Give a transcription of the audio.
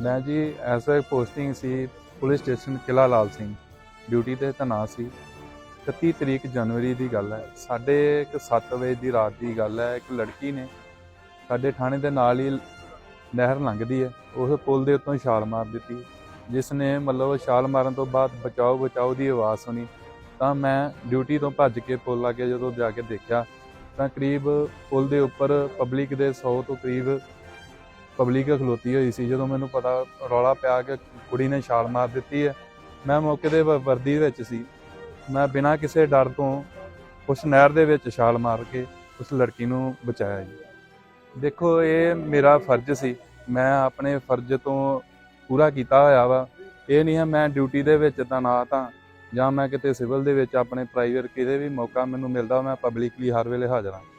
ਮੈਂ ਜੀ ਐਸ ਪੋਸਟਿੰਗ ਸੀ, police station Qila Lal Singh. Duty ਤੇ ਤੈਨਾਤ ਸੀ। 31 ਤਰੀਕ ਜਨਵਰੀ ਦੀ ਗੱਲ ਹੈ। ਸਾਡੇ ਇੱਕ 7 ਵਜੇ ਦੀ ਰਾਤ ਦੀ ਗੱਲ ਹੈ। ਇੱਕ ਲੜਕੀ ਨੇ ਸਾਡੇ ਥਾਣੇ ਦੇ ਨਾਲ ਹੀ ਨਹਿਰ ਲੰਘਦੀ ਹੈ। ਉਸ ਪੁਲ ਦੇ ਉੱਤੋਂ ਛਾਲ ਮਾਰ ਦਿੱਤੀ। ਜਿਸ ਨੇ ਮਤਲਬ ਛਾਲ ਮਾਰਨ ਤੋਂ ਬਾਅਦ ਬਚਾਓ ਬਚਾਓ ਦੀ ਆਵਾਜ਼ ਸੁਣੀ। ਤਾਂ ਮੈਂ ਡਿਊਟੀ ਤੋਂ ਭੱਜ ਕੇ ਪੁਲ ਲਾਗੇ ਜਦੋਂ ਜਾ ਕੇ ਦੇਖਿਆ, ਤਾਂ ਕਰੀਬ ਪੁਲ ਦੇ ਉੱਪਰ ਪਬਲਿਕ ਦੇ 100 ਤੋਂ ਕਰੀਬ ਪਬਲਿਕ ਖਲੋਤੀ ਹੋਈ ਸੀ, ਜਦੋਂ ਮੈਨੂੰ ਪਤਾ ਰੌਲਾ ਪਿਆ ਕਿ ਕੁੜੀ ਨੇ ਛਾਲ ਮਾਰ ਦਿੱਤੀ ਹੈ, ਮੈਂ ਮੌਕੇ ਦੇ ਵਰਦੀ ਵਿੱਚ ਸੀ। ਮੈਂ ਬਿਨਾਂ ਕਿਸੇ ਡਰ ਤੋਂ ਉਸ ਨਹਿਰ ਦੇ ਵਿੱਚ ਛਾਲ ਮਾਰ ਕੇ ਉਸ ਲੜਕੀ ਨੂੰ ਬਚਾਇਆ ਜੀ। ਦੇਖੋ, ਇਹ ਮੇਰਾ ਫਰਜ਼ ਸੀ। ਮੈਂ ਆਪਣੇ ਫਰਜ਼ ਤੋਂ ਪੂਰਾ ਕੀਤਾ ਹੋਇਆ ਵਾ। ਇਹ ਨਹੀਂ ਹੈ ਮੈਂ ਡਿਊਟੀ ਦੇ ਵਿੱਚ ਤੈਨਾਤ ਹਾਂ, ਜਾਂ ਮੈਂ ਕਿਤੇ ਸਿਵਲ ਦੇ ਵਿੱਚ ਆਪਣੇ ਪ੍ਰਾਈਵੇਟ ਕਿਤੇ ਵੀ ਮੌਕਾ ਮੈਨੂੰ ਮਿਲਦਾ, ਮੈਂ ਪਬਲਿਕਲੀ ਹਰ ਵੇਲੇ ਹਾਜ਼ਰ ਹਾਂ।